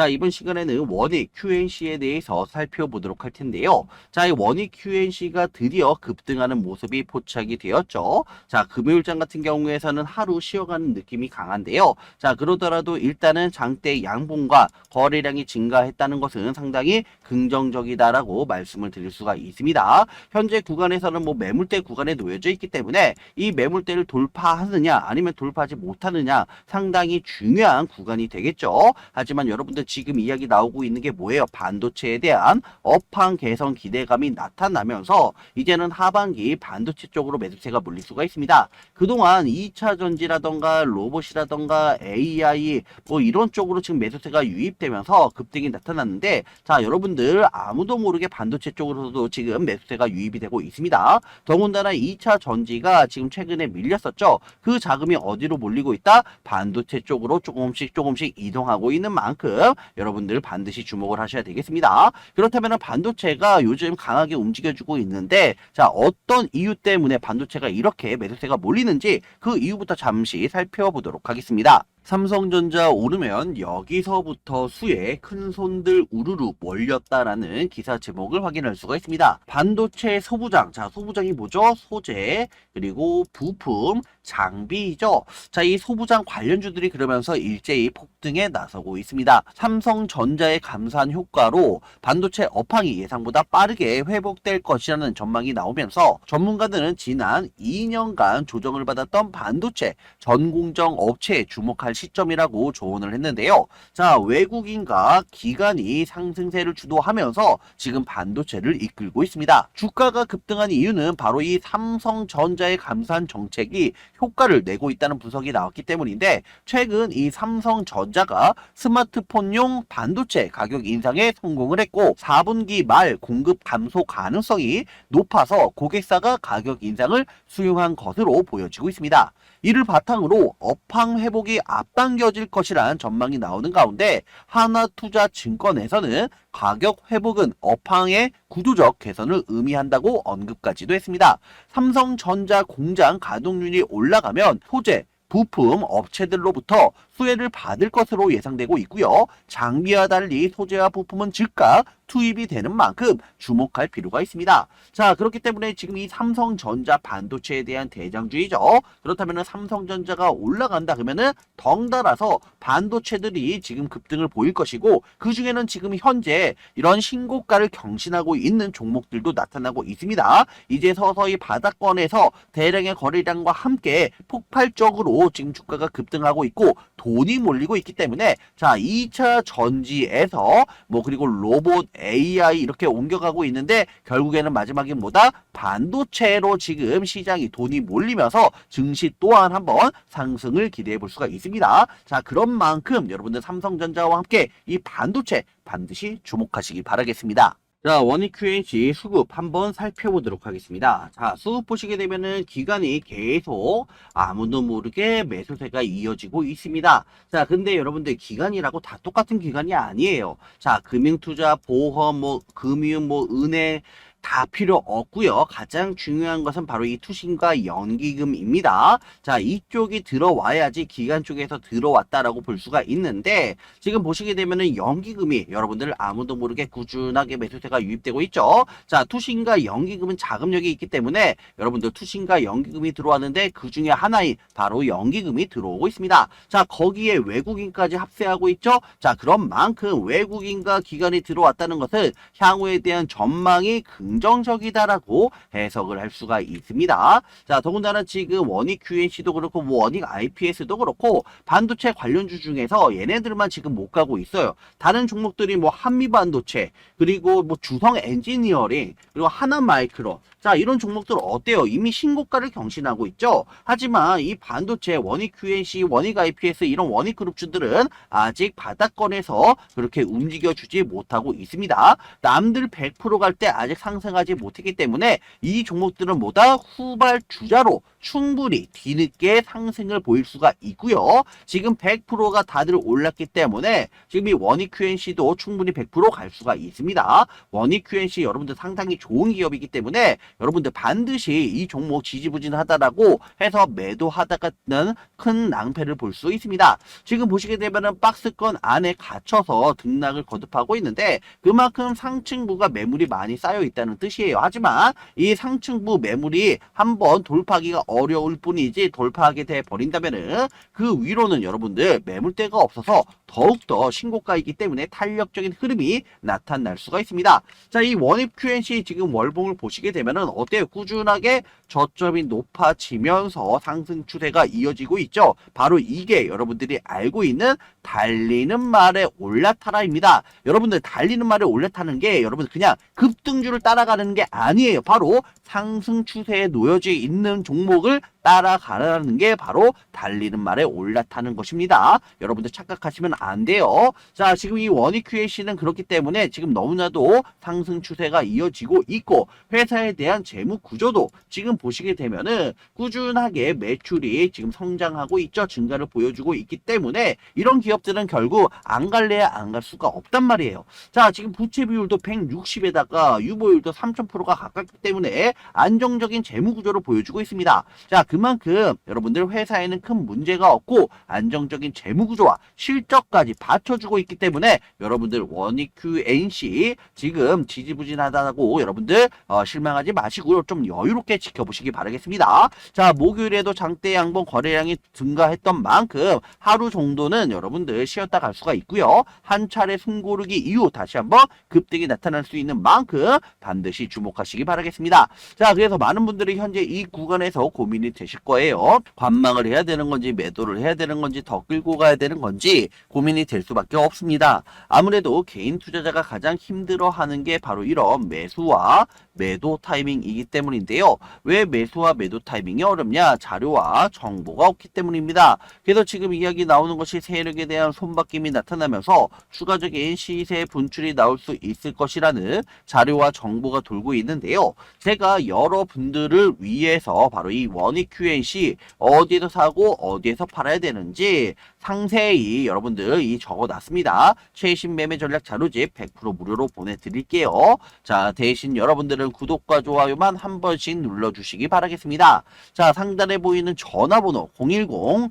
자, 이번 시간에는 원익 QNC에 대해서 살펴보도록 할 텐데요. 자, 이 원익 QNC가 드디어 급등하는 모습이 포착이 되었죠. 자, 금요일장 같은 경우에서는 하루 쉬어가는 느낌이 강한데요. 자, 그러더라도 일단은 장대 양봉과 거래량이 증가했다는 것은 상당히 긍정적이다라고 말씀을 드릴 수가 있습니다. 현재 구간에서는 뭐 매물대 구간에 놓여져 있기 때문에 이 매물대를 돌파하느냐 아니면 돌파하지 못하느냐 상당히 중요한 구간이 되겠죠. 하지만 여러분들 지금 이야기 나오고 있는 게 뭐예요? 반도체에 대한 업황 개선 기대감이 나타나면서 이제는 하반기 반도체 쪽으로 매수세가 몰릴 수가 있습니다. 그동안 2차 전지라던가 로봇이라던가 AI 뭐 이런 쪽으로 지금 매수세가 유입되면서 급등이 나타났는데 자 여러분들 아무도 모르게 반도체 쪽으로도 지금 매수세가 유입이 되고 있습니다. 더군다나 2차 전지가 지금 최근에 밀렸었죠. 그 자금이 어디로 몰리고 있다? 반도체 쪽으로 조금씩 조금씩 이동하고 있는 만큼 여러분들 반드시 주목을 하셔야 되겠습니다. 그렇다면 반도체가 요즘 강하게 움직여주고 있는데 자 어떤 이유 때문에 반도체가 이렇게 매수세가 몰리는지 그 이유부터 잠시 살펴보도록 하겠습니다. 삼성전자 오르면 여기서부터 수에 큰 손들 우르르 몰렸다라는 기사 제목을 확인할 수가 있습니다. 반도체 소부장, 자 소부장이 뭐죠? 소재 그리고 부품, 장비죠. 자 이 소부장 관련주들이 그러면서 일제히 폭등에 나서고 있습니다. 삼성전자의 감산 효과로 반도체 업황이 예상보다 빠르게 회복될 것이라는 전망이 나오면서 전문가들은 지난 2년간 조정을 받았던 반도체 전공정 업체에 주목할 시점이라고 조언을 했는데요. 자, 외국인과 기관이 상승세를 주도하면서 지금 반도체를 이끌고 있습니다. 주가가 급등한 이유는 바로 이 삼성전자의 감산 정책이 효과를 내고 있다는 분석이 나왔기 때문인데 최근 이 삼성전자가 스마트폰 용 반도체 가격 인상에 성공을 했고 4분기 말 공급 감소 가능성이 높아서 고객사가 가격 인상을 수용한 것으로 보여지고 있습니다. 이를 바탕으로 업황 회복이 앞당겨질 것이란 전망이 나오는 가운데 하나투자증권에서는 가격 회복은 업황의 구조적 개선을 의미한다고 언급까지도 했습니다. 삼성전자 공장 가동률이 올라가면 소재, 부품 업체들로부터 수혜를 받을 것으로 예상되고 있고요. 장비와 달리 소재와 부품은 즉각 투입이 되는 만큼 주목할 필요가 있습니다. 자, 그렇기 때문에 지금 이 삼성전자 반도체에 대한 대장주의죠. 그렇다면 삼성전자가 올라간다 그러면은 덩달아서 반도체들이 지금 급등을 보일 것이고 그 중에는 지금 현재 이런 신고가를 경신하고 있는 종목들도 나타나고 있습니다. 이제 서서히 바닥권에서 대량의 거래량과 함께 폭발적으로 지금 주가가 급등하고 있고 돈이 몰리고 있기 때문에 자 2차 전지에서 뭐 그리고 로봇 AI 이렇게 옮겨가고 있는데 결국에는 마지막에 뭐다 반도체로 지금 시장이 돈이 몰리면서 증시 또한 한번 상승을 기대해 볼 수가 있습니다. 자 그런 만큼 여러분들 삼성전자와 함께 이 반도체 반드시 주목하시기 바라겠습니다. 자, 원익 QNC 수급 한번 살펴보도록 하겠습니다. 자, 수급 보시게 되면은 기간이 계속 아무도 모르게 매수세가 이어지고 있습니다. 자, 근데 여러분들 기간이라고 다 똑같은 기간이 아니에요. 자, 금융투자, 보험, 뭐, 금융, 뭐, 은행, 다 필요 없고요. 가장 중요한 것은 바로 이 투신과 연기금입니다. 자, 이쪽이 들어와야지 기간 쪽에서 들어왔다라고 볼 수가 있는데 지금 보시게 되면은 연기금이 여러분들 아무도 모르게 꾸준하게 매수세가 유입되고 있죠. 자, 투신과 연기금은 자금력이 있기 때문에 여러분들 투신과 연기금이 들어왔는데 그 중에 하나인 바로 연기금이 들어오고 있습니다. 자, 거기에 외국인까지 합세하고 있죠. 자, 그런 만큼 외국인과 기관이 들어왔다는 것은 향후에 대한 전망이 긍정적이다라고 해석을 할 수가 있습니다. 자, 더군다나 지금 원익 QNC도 그렇고 뭐 원익 IPS도 그렇고 반도체 관련주 중에서 얘네들만 지금 못 가고 있어요. 다른 종목들이 뭐 한미 반도체 그리고 뭐 주성 엔지니어링 그리고 하나 마이크로 자, 이런 종목들 어때요? 이미 신고가를 경신하고 있죠. 하지만 이 반도체 원익 QNC, 원익 IPS 이런 원익 그룹주들은 아직 바닥권에서 그렇게 움직여 주지 못하고 있습니다. 남들 100%갈 때 아직 상승하지 못했기 때문에 이 종목들은 뭐다 후발 주자로 충분히 뒤늦게 상승을 보일 수가 있고요. 지금 100%가 다들 올랐기 때문에 지금 이 원익 QNC도 충분히 100%갈 수가 있습니다. 원익 QNC 여러분들 상당히 좋은 기업이기 때문에 여러분들 반드시 이 종목 지지부진하다라고 해서 매도하다가는 큰 낭패를 볼 수 있습니다. 지금 보시게 되면은 박스권 안에 갇혀서 등락을 거듭하고 있는데 그만큼 상층부가 매물이 많이 쌓여 있다는 뜻이에요. 하지만 이 상층부 매물이 한번 돌파하기가 어려울 뿐이지 돌파하게 돼 버린다면은 그 위로는 여러분들 매물대가 없어서 더욱더 신고가이기 때문에 탄력적인 흐름이 나타날 수가 있습니다. 자, 이 원입 QNC 지금 월봉을 보시게 되면은 어때요? 꾸준하게 저점이 높아지면서 상승 추세가 이어지고 있죠. 바로 이게 여러분들이 알고 있는 달리는 말에 올라타라입니다. 여러분들 달리는 말에 올라타는 게 여러분 그냥 급등주를 따라가는 게 아니에요. 바로 상승 추세에 놓여져 있는 종목 을 따라가라는 게 바로 달리는 말에 올라타는 것입니다. 여러분들 착각하시면 안 돼요. 자, 지금 이 원익 QAC는 그렇기 때문에 지금 너무나도 상승 추세가 이어지고 있고 회사에 대한 재무 구조도 지금 보시게 되면은 꾸준하게 매출이 지금 성장하고 있죠. 증가를 보여주고 있기 때문에 이런 기업들은 결국 안 갈래야 안 갈 수가 없단 말이에요. 자, 지금 부채 비율도 160에다가 유보율도 3,000%가 가깝기 때문에 안정적인 재무 구조를 보여주고 있습니다. 자, 그만큼 여러분들 회사에는 큰 문제가 없고 안정적인 재무 구조와 실적까지 받쳐주고 있기 때문에 여러분들 원익 QNC 지금 지지부진하다고 여러분들 어, 실망하지 마시고요. 좀 여유롭게 지켜보시기 바라겠습니다. 자, 목요일에도 장대 양봉 거래량이 증가했던 만큼 하루 정도는 여러분들 쉬었다 갈 수가 있고요. 한 차례 숨고르기 이후 다시 한번 급등이 나타날 수 있는 만큼 반드시 주목하시기 바라겠습니다. 자, 그래서 많은 분들이 현재 이 구간에서 고민이 되실 거예요. 관망을 해야 되는 건지 매도를 해야 되는 건지 더 끌고 가야 되는 건지 고민이 될 수밖에 없습니다. 아무래도 개인 투자자가 가장 힘들어하는 게 바로 이런 매수와 매도 타이밍이기 때문인데요. 왜 매수와 매도 타이밍이 어렵냐? 자료와 정보가 없기 때문입니다. 그래서 지금 이야기 나오는 것이 세력에 대한 손바뀜이 나타나면서 추가적인 시세 분출이 나올 수 있을 것이라는 자료와 정보가 돌고 있는데요. 제가 여러분들을 위해서 바로 이 원익 QNC 어디에서 사고 어디에서 팔아야 되는지 상세히 여러분들 이 적어놨습니다. 최신 매매 전략 자료집 100% 무료로 보내드릴게요. 자 대신 여러분들은 구독과 좋아요만 한 번씩 눌러주시기 바라겠습니다. 자 상단에 보이는 전화번호 010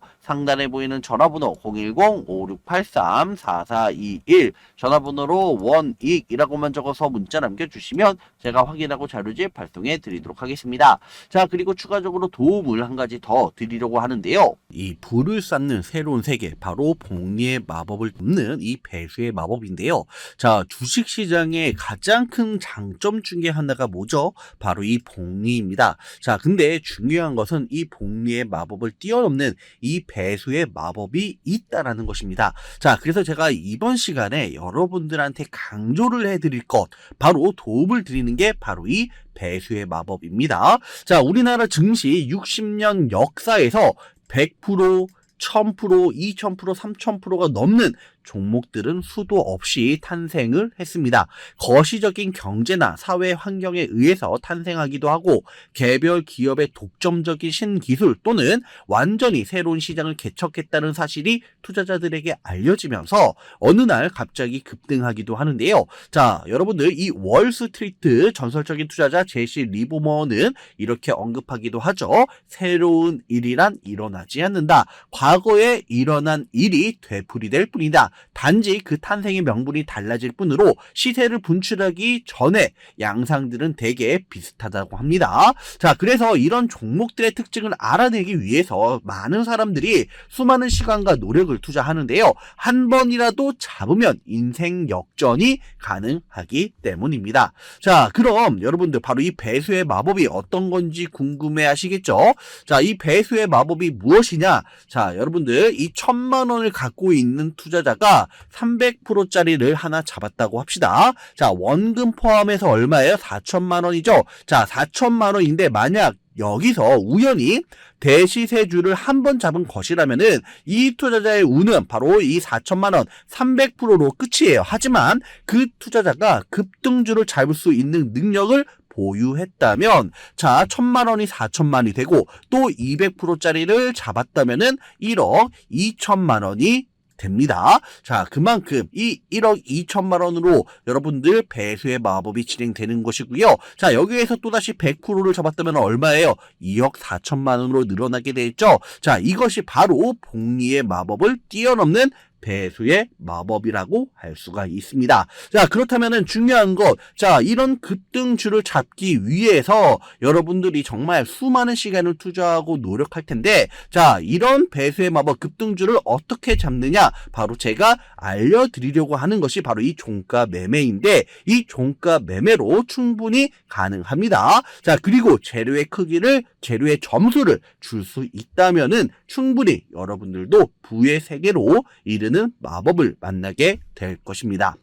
상단에 보이는 전화번호 010-5683-4421 전화번호로 원익이라고만 적어서 문자 남겨주시면 제가 확인하고 자료집 발송해 드리도록 하겠습니다. 자 그리고 추가적으로 도움을 한 가지 더 드리려고 하는데요. 이 불을 쌓는 새로운 세계 바로 복리의 마법을 돕는 이 배수의 마법인데요. 자 주식시장의 가장 큰 장점 중에 하나가 뭐죠? 바로 이 복리입니다. 자 근데 중요한 것은 이 복리의 마법을 뛰어넘는 이 배수의 마법이 있다라는 것입니다. 자, 그래서 제가 이번 시간에 여러분들한테 강조를 해드릴 것, 바로 도움을 드리는 게 바로 이 배수의 마법입니다. 자, 우리나라 증시 60년 역사에서 100%, 1000%, 2000%, 3000%가 넘는 종목들은 수도 없이 탄생을 했습니다. 거시적인 경제나 사회 환경에 의해서 탄생하기도 하고 개별 기업의 독점적인 신기술 또는 완전히 새로운 시장을 개척했다는 사실이 투자자들에게 알려지면서 어느 날 갑자기 급등하기도 하는데요. 자, 여러분들 이 월스트리트 전설적인 투자자 제시 리보머는 이렇게 언급하기도 하죠. 새로운 일이란 일어나지 않는다. 과거에 일어난 일이 되풀이될 뿐이다. 단지 그 탄생의 명분이 달라질 뿐으로 시세를 분출하기 전에 양상들은 대개 비슷하다고 합니다. 자, 그래서 이런 종목들의 특징을 알아내기 위해서 많은 사람들이 수많은 시간과 노력을 투자하는데요. 한 번이라도 잡으면 인생 역전이 가능하기 때문입니다. 자, 그럼 여러분들 바로 이 배수의 마법이 어떤 건지 궁금해 하시겠죠? 자, 이 배수의 마법이 무엇이냐? 자, 여러분들 이 천만 원을 갖고 있는 투자자 가 300%짜리를 하나 잡았다고 합시다. 자, 원금 포함해서 얼마예요? 4천만 원이죠? 자, 4천만 원인데 만약 여기서 우연히 대시세주를 한 번 잡은 것이라면은 이 투자자의 운은 바로 이 4천만 원 300%로 끝이에요. 하지만 그 투자자가 급등주를 잡을 수 있는 능력을 보유했다면 자 천만 원이 4천만이 되고 또 200%짜리를 잡았다면은 1억 2천만 원이 됩니다. 자, 그만큼 이 1억 2천만 원으로 여러분들 배수의 마법이 진행되는 것이고요. 자, 여기에서 또다시 100%를 잡았다면 얼마예요? 2억 4천만 원으로 늘어나게 되죠. 자, 이것이 바로 복리의 마법을 뛰어넘는 배수의 마법이라고 할 수가 있습니다. 자, 그렇다면은 중요한 것, 자, 이런 급등주를 잡기 위해서 여러분들이 정말 수많은 시간을 투자하고 노력할 텐데, 자, 이런 배수의 마법 급등주를 어떻게 잡느냐, 바로 제가 알려드리려고 하는 것이 바로 이 종가 매매인데, 이 종가 매매로 충분히 가능합니다. 자, 그리고 재료의 크기를, 재료의 점수를 줄 수 있다면은 충분히 여러분들도 부의 세계로 이 르는 마법을 만나게 될 것입니다.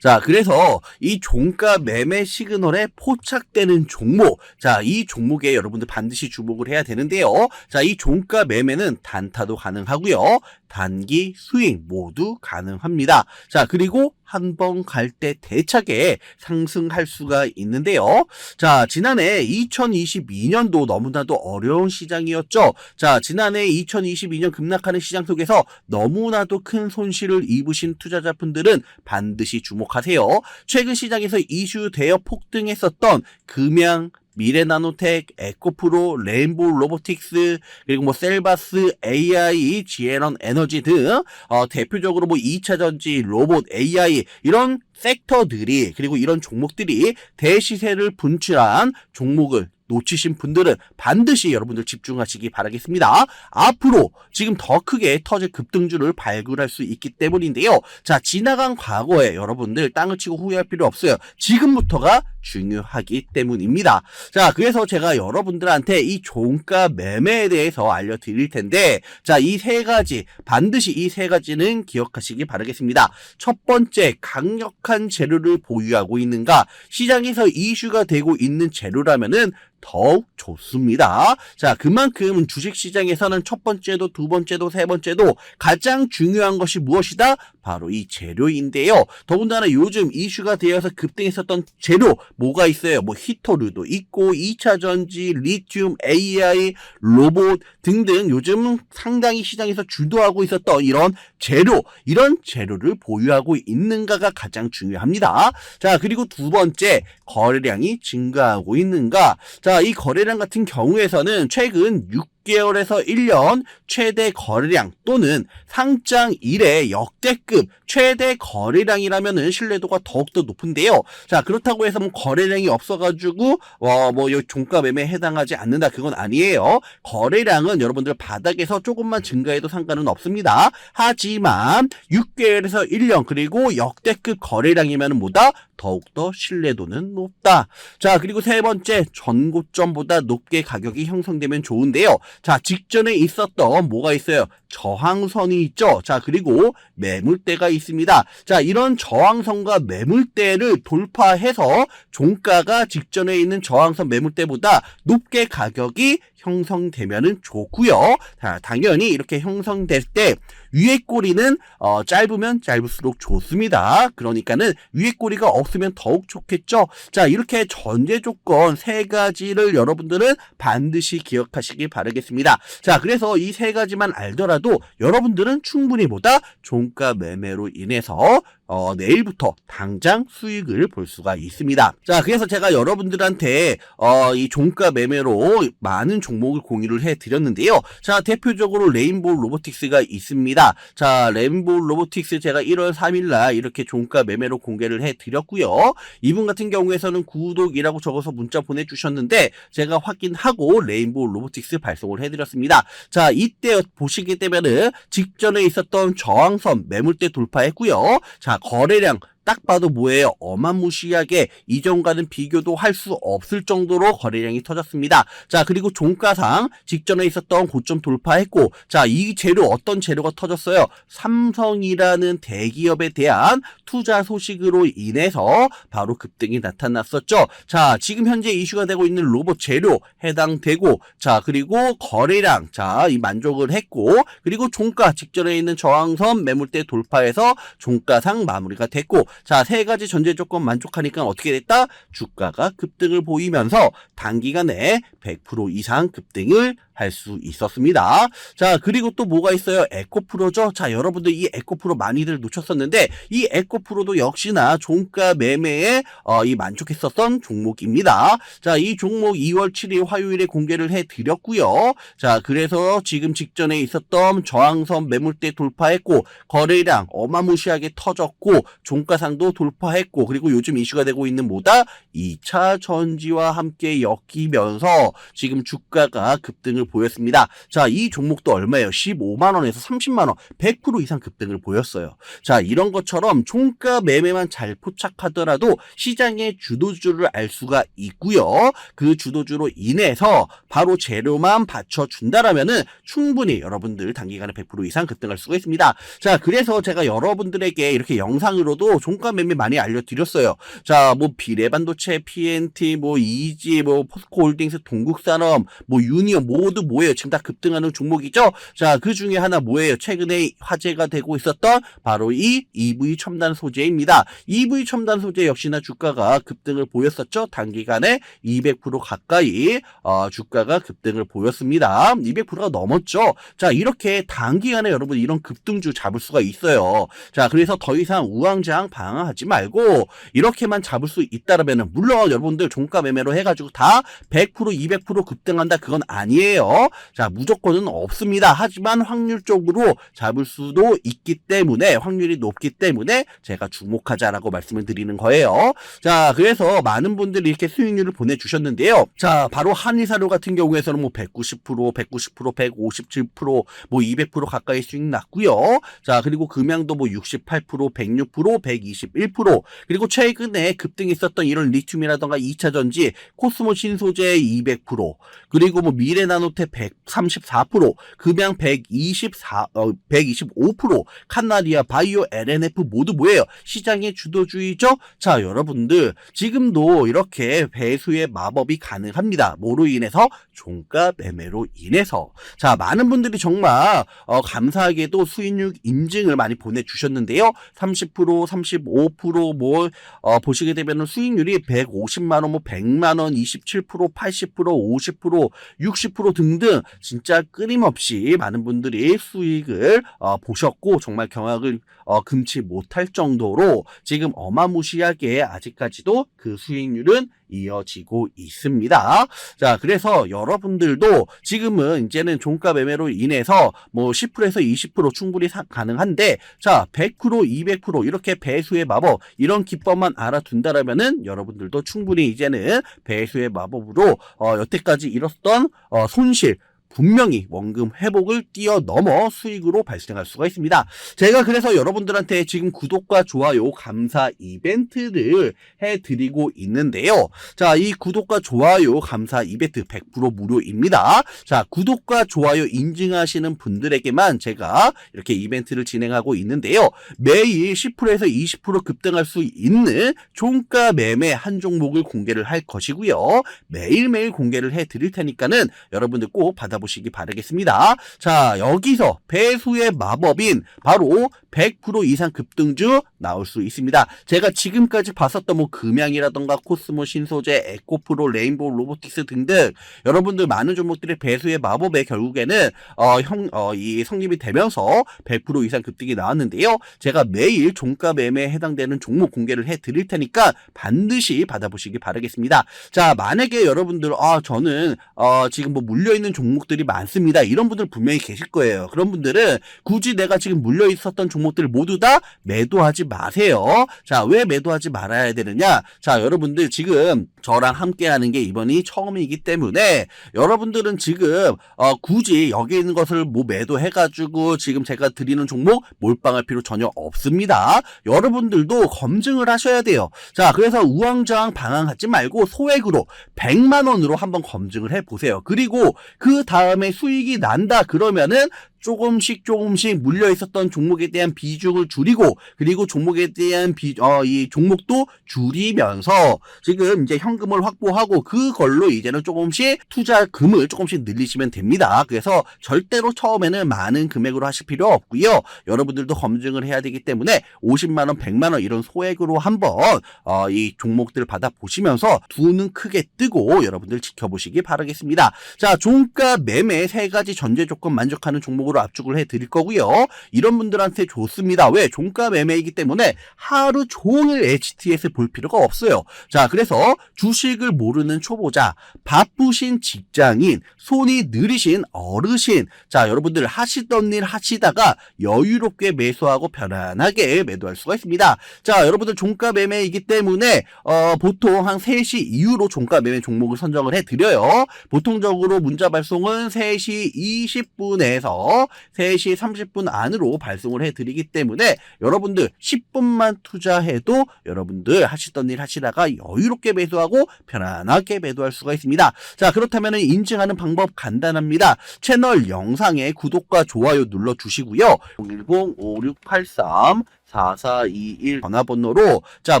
자, 그래서 이 종가 매매 시그널에 포착되는 종목. 자, 이 종목에 여러분들 반드시 주목을 해야 되는데요. 자, 이 종가 매매는 단타도 가능하고요. 단기 수익 모두 가능합니다. 자, 그리고 한 번 갈 때 대차게 상승할 수가 있는데요. 자, 지난해 2022년도 너무나도 어려운 시장이었죠. 자, 지난해 2022년 급락하는 시장 속에서 너무나도 큰 손실을 입으신 투자자분들은 반드시 주목하세요. 최근 시장에서 이슈되어 폭등했었던 금양, 미래나노텍, 에코프로, 레인보우 로보틱스, 그리고 뭐 셀바스, AI, 지에넌 에너지 등 어, 대표적으로 뭐 2차 전지, 로봇, AI 이런 섹터들이 그리고 이런 종목들이 대시세를 분출한 종목을 놓치신 분들은 반드시 여러분들 집중하시기 바라겠습니다. 앞으로 지금 더 크게 터질 급등주를 발굴할 수 있기 때문인데요. 자, 지나간 과거에 여러분들 땅을 치고 후회할 필요 없어요. 지금부터가 중요하기 때문입니다. 자, 그래서 제가 여러분들한테 이 종가 매매에 대해서 알려드릴 텐데, 자, 이 세 가지, 반드시 이 세 가지는 기억하시기 바라겠습니다. 첫 번째, 강력한 재료를 보유하고 있는가? 시장에서 이슈가 되고 있는 재료라면은 더욱 좋습니다. 자, 그만큼 주식시장에서는 첫 번째도, 두 번째도, 세 번째도 가장 중요한 것이 무엇이다? 바로 이 재료인데요. 더군다나 요즘 이슈가 되어서 급등했었던 재료, 뭐가 있어요? 뭐 히토류도 있고, 2차 전지, 리튬, AI, 로봇 등등 요즘 상당히 시장에서 주도하고 있었던 이런 재료, 이런 재료를 보유하고 있는가가 가장 중요합니다. 자, 그리고 두 번째, 거래량이 증가하고 있는가? 자, 이 거래량 같은 경우에서는 최근 6개월에서 1년 최대 거래량 또는 상장 이래 역대급 최대 거래량이라면은 신뢰도가 더욱더 높은데요. 자, 그렇다고 해서 뭐 거래량이 없어가지고, 어, 뭐, 요 종가 매매에 해당하지 않는다. 그건 아니에요. 거래량은 여러분들 바닥에서 조금만 증가해도 상관은 없습니다. 하지 만 6개월에서 1년 그리고 역대급 거래량이면 뭐다? 더욱더 신뢰도는 높다. 자, 그리고 세 번째, 전고점보다 높게 가격이 형성되면 좋은데요. 자, 직전에 있었던 뭐가 있어요? 저항선이 있죠. 자, 그리고 매물대가 있습니다. 자, 이런 저항선과 매물대를 돌파해서 종가가 직전에 있는 저항선 매물대보다 높게 가격이 형성되면은 좋고요. 자, 당연히 이렇게 형성될 때 위에 꼬리는 어, 짧으면 짧을수록 좋습니다. 그러니까는 위에 꼬리가 없 으면 더욱 좋겠죠. 자, 이렇게 전제 조건 세 가지를 여러분들은 반드시 기억하시기 바라겠습니다. 자, 그래서 이 세 가지만 알더라도 여러분들은 충분히 보다 종가 매매로 인해서 어, 내일부터 당장 수익을 볼 수가 있습니다. 자, 그래서 제가 여러분들한테 어, 이 종가 매매로 많은 종목을 공유를 해 드렸는데요. 자, 대표적으로 레인보우 로보틱스가 있습니다. 자, 레인보우 로보틱스 제가 1월 3일 날 이렇게 종가 매매로 공개를 해 드렸고요. 이분 같은 경우에서는 구독이라고 적어서 문자 보내 주셨는데 제가 확인하고 레인보우 로보틱스 발송을 해 드렸습니다. 자, 이때 보시게 되면은 직전에 있었던 저항선 매물대 돌파했고요. 자, 거래량 딱 봐도 뭐예요? 어마무시하게 이전과는 비교도 할 수 없을 정도로 거래량이 터졌습니다. 자, 그리고 종가상 직전에 있었던 고점 돌파했고, 자, 이 재료 어떤 재료가 터졌어요? 삼성이라는 대기업에 대한 투자 소식으로 인해서 바로 급등이 나타났었죠. 자, 지금 현재 이슈가 되고 있는 로봇 재료 해당되고, 자, 그리고 거래량, 자, 이 만족을 했고, 그리고 종가 직전에 있는 저항선 매물대 돌파해서 종가상 마무리가 됐고, 자, 세 가지 전제 조건 만족하니까 어떻게 됐다? 주가가 급등을 보이면서 단기간 에 100% 이상 급등을 할 수 있었습니다. 자, 그리고 또 뭐가 있어요? 에코프로죠? 자, 여러분들 이 에코프로 많이들 놓쳤었는데, 이 에코프로도 역시나 종가 매매에, 어, 이 만족했었던 종목입니다. 자, 이 종목 2월 7일 화요일에 공개를 해 드렸고요. 자, 그래서 지금 직전에 있었던 저항선 매물대 돌파했고, 거래량 어마무시하게 터졌고, 종가상도 돌파했고, 그리고 요즘 이슈가 되고 있는 뭐다? 2차 전지와 함께 엮이면서 지금 주가가 급등을 보였습니다. 자, 이 종목도 얼마예요? 15만원에서 30만원, 100% 이상 급등을 보였어요. 자, 이런 것처럼 종가 매매만 잘 포착하더라도 시장의 주도주를 알 수가 있고요. 그 주도주로 인해서 바로 재료만 받쳐준다라면은 충분히 여러분들 단기간에 100% 이상 급등할 수가 있습니다. 자, 그래서 제가 여러분들에게 이렇게 영상으로도 종가 매매 많이 알려드렸어요. 자, 뭐 비례반도체, PNT, 뭐 이지, 뭐 포스코홀딩스, 동국산업, 뭐 유니온 모두 뭐예요? 지금 다 급등하는 종목이죠. 자, 그 중에 하나 뭐예요? 최근에 화제가 되고 있었던 바로 이 EV 첨단 소재입니다. EV 첨단 소재 역시나 주가가 급등을 보였었죠. 단기간에 200% 가까이 어, 주가가 급등을 보였습니다. 200%가 넘었죠. 자, 이렇게 단기간에 여러분 이런 급등주 잡을 수가 있어요. 자, 그래서 더 이상 우왕좌왕 방황하지 말고 이렇게만 잡을 수 있다라면 물론 여러분들 종가 매매로 해가지고 다 100% 200% 급등한다 그건 아니에요. 자, 무조건은 없습니다. 하지만 확률적으로 잡을 수도 있기 때문에 확률이 높기 때문에 제가 주목하자라고 말씀을 드리는 거예요. 자, 그래서 많은 분들이 이렇게 수익률을 보내주셨는데요. 자, 바로 한의사료 같은 경우에서는 뭐 190%, 190%, 157%, 뭐 200% 가까이 수익 났고요. 자, 그리고 금양도 뭐 68%, 106%, 121%, 그리고 최근에 급등했었던 이런 리튬이라던가 2차 전지, 코스모 신소재 200%, 그리고 뭐 미래나노 테 134%, 금양 124, 어, 125%, 칸나리아, 바이오, LNF 모두 뭐예요? 시장의 주도주의죠? 자, 여러분들, 지금도 이렇게 배수의 마법이 가능합니다. 뭐로 인해서? 종가 매매로 인해서. 자, 많은 분들이 정말, 어, 감사하게도 수익률 인증을 많이 보내주셨는데요. 30%, 35%, 뭐, 어, 보시게 되면 수익률이 150만원, 뭐, 100만원, 27%, 80%, 50%, 60% 등등 진짜 끊임없이 많은 분들이 수익을 어, 보셨고 정말 경악을 어, 금치 못할 정도로 지금 어마무시하게 아직까지도 그 수익률은 이어지고 있습니다. 자, 그래서 여러분들도 지금은 이제는 종가 매매로 인해서 뭐 10%에서 20% 충분히 사, 가능한데 자, 100% 200% 이렇게 배수의 마법 이런 기법만 알아둔다라면은 여러분들도 충분히 이제는 배수의 마법으로 어, 여태까지 잃었던 어, 손실 분명히 원금 회복을 뛰어넘어 수익으로 발생할 수가 있습니다. 제가 그래서 여러분들한테 지금 구독과 좋아요 감사 이벤트를 해드리고 있는데요. 자, 이 구독과 좋아요 감사 이벤트 100% 무료입니다. 자, 구독과 좋아요 인증하시는 분들에게만 제가 이렇게 이벤트를 진행하고 있는데요. 매일 10%에서 20% 급등할 수 있는 종가 매매 한 종목을 공개를 할 것이고요. 매일매일 공개를 해드릴 테니까는 여러분들 꼭 받아 받아보시기 바라겠습니다. 자, 여기서 배수의 마법인 바로 100% 이상 급등주 나올 수 있습니다. 제가 지금까지 봤었던 뭐 금양이라던가 코스모 신소재, 에코프로, 레인보우 로보틱스 등등 여러분들 많은 종목들의 배수의 마법에 결국에는 어, 형, 어, 이 성립이 되면서 100% 이상 급등이 나왔는데요. 제가 매일 종가 매매에 해당되는 종목 공개를 해 드릴 테니까 반드시 받아보시기 바라겠습니다. 자, 만약에 여러분들, 아, 저는, 어, 지금 뭐 물려있는 종목 들이 많습니다. 이런 분들 분명히 계실 거예요. 그런 분들은 굳이 내가 지금 물려 있었던 종목들을 모두 다 매도하지 마세요. 자, 왜 매도하지 말아야 되느냐? 자, 여러분들 지금 저랑 함께 하는 게 이번이 처음이기 때문에 여러분들은 지금, 어, 굳이 여기 있는 것을 뭐 매도해 가지고 지금 제가 드리는 종목 몰빵할 필요 전혀 없습니다. 여러분들도 검증을 하셔야 돼요. 자, 그래서 우왕좌왕 방황하지 말고 소액으로 100만 원으로 한번 검증을 해 보세요. 그리고 그다 음에 수익이 난다 그러면은 조금씩 조금씩 물려 있었던 종목에 대한 비중을 줄이고 그리고 종목에 대한 비, 어, 이 종목도 줄이면서 지금 이제 현금을 확보하고 그걸로 이제는 조금씩 투자금을 조금씩 늘리시면 됩니다. 그래서 절대로 처음에는 많은 금액으로 하실 필요 없고요. 여러분들도 검증을 해야 되기 때문에 50만 원, 100만 원 이런 소액으로 한번 어, 이 종목들 받아 보시면서 두 눈 크게 뜨고 여러분들 지켜보시기 바라겠습니다. 자, 종가 매매 세 가지 전제 조건 만족하는 종목 으로 압축을 해 드릴 거고요. 이런 분들한테 좋습니다. 왜? 종가 매매이기 때문에 하루 종일 HTS 볼 필요가 없어요. 자, 그래서 주식을 모르는 초보자, 바쁘신 직장인, 손이 느리신 어르신, 자, 여러분들 하시던 일 하시다가 여유롭게 매수하고 편안하게 매도할 수가 있습니다. 자, 여러분들 종가 매매이기 때문에 어, 보통 한 3시 이후로 종가 매매 종목을 선정을 해 드려요. 보통적으로 문자 발송은 3시 20분에서 3시 30분 안으로 발송을 해 드리기 때문에 여러분들 10분만 투자해도 여러분들 하시던 일 하시다가 여유롭게 매수하고 편안하게 매도할 수가 있습니다. 자, 그렇다면 인증하는 방법 간단합니다. 채널 영상에 구독과 좋아요 눌러 주시고요. 010-5683 4421 전화번호로 자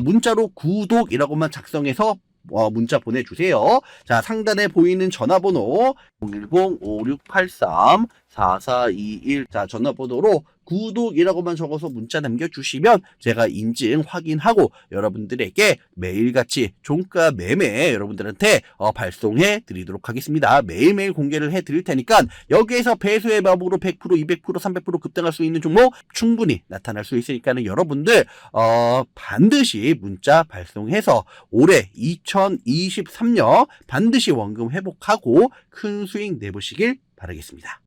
문자로 구독이라고만 작성해서 어, 문자 보내주세요. 자 상단에 보이는 전화번호 010-5683 4421 자 전화번호로 구독이라고만 적어서 문자 남겨주시면 제가 인증 확인하고 여러분들에게 매일같이 종가 매매 여러분들한테 어, 발송해 드리도록 하겠습니다. 매일매일 공개를 해 드릴 테니까 여기에서 배수의 마법으로 100% 200% 300% 급등할 수 있는 종목 충분히 나타날 수 있으니까는 여러분들 어, 반드시 문자 발송해서 올해 2023년 반드시 원금 회복하고 큰 수익 내보시길 바라겠습니다.